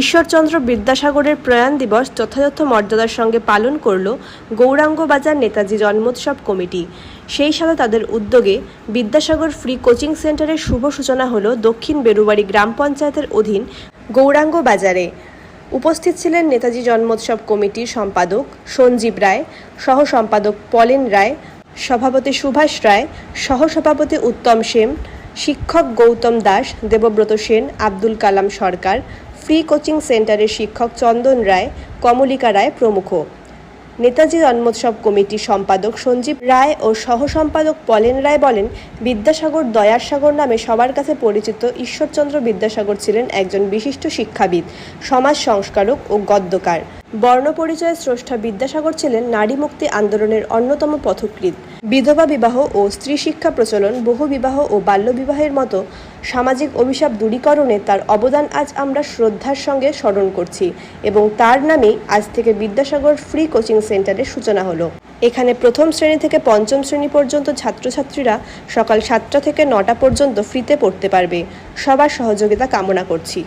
ঈশ্বরচন্দ্র বিদ্যাসাগরের প্রয়াণ দিবস যথাযথ মর্যাদার সঙ্গে পালন করল গৌরাঙ্গ বাজার নেতাজি জন্মোৎসব কমিটি। সেই সাথে তাদের উদ্যোগে বিদ্যাসাগর ফ্রি কোচিং সেন্টারের শুভ সূচনা হলো দক্ষিণ বেরুবাড়ি গ্রাম পঞ্চায়েতের অধীন গৌরাঙ্গ বাজারে। উপস্থিত ছিলেন নেতাজি জন্মোৎসব কমিটির সম্পাদক সঞ্জীব রায় সহ সম্পাদক পলেন রায়, সভাপতি সুভাষ রায়, সহসভাপতি উত্তম সেন, শিক্ষক গৌতম দাস, দেবব্রত সেন, আব্দুল কালাম সরকার ফ্রি কোচিং সেন্টারের শিক্ষক চন্দন রায়, কমলিকা রায় প্রমুখ। নেতাজি জন্মোৎসব কমিটির সম্পাদক সঞ্জীব রায় ও সহ সম্পাদক পলেন রায় বলেন, বিদ্যাসাগর দয়ার সাগর নামে সবার কাছে পরিচিত ঈশ্বরচন্দ্র বিদ্যাসাগর ছিলেন একজন বিশিষ্ট শিক্ষাবিদ, সমাজ সংস্কারক ও গদ্যকার। বর্ণপরিচয়ের স্রষ্টা বিদ্যাসাগর ছিলেন নারী মুক্তি আন্দোলনের অন্যতম পথকৃত বিধবা বিবাহ ও স্ত্রী শিক্ষা প্রচলন, বহু বিবাহ ও বাল্যবিবাহের মতো সামাজিক অভিশাপ দূরীকরণে তার অবদান আজ আমরা শ্রদ্ধার সঙ্গে স্মরণ করছি এবং তার নামে আজ থেকে বিদ্যাসাগর ফ্রি কোচিং সেন্টারের সূচনা হলো। এখানে প্রথম শ্রেণি থেকে পঞ্চম শ্রেণি পর্যন্ত ছাত্রছাত্রীরা সকাল সাতটা থেকে নটা পর্যন্ত ফ্রিতে পড়তে পারবে। সবার সহযোগিতা কামনা করছি।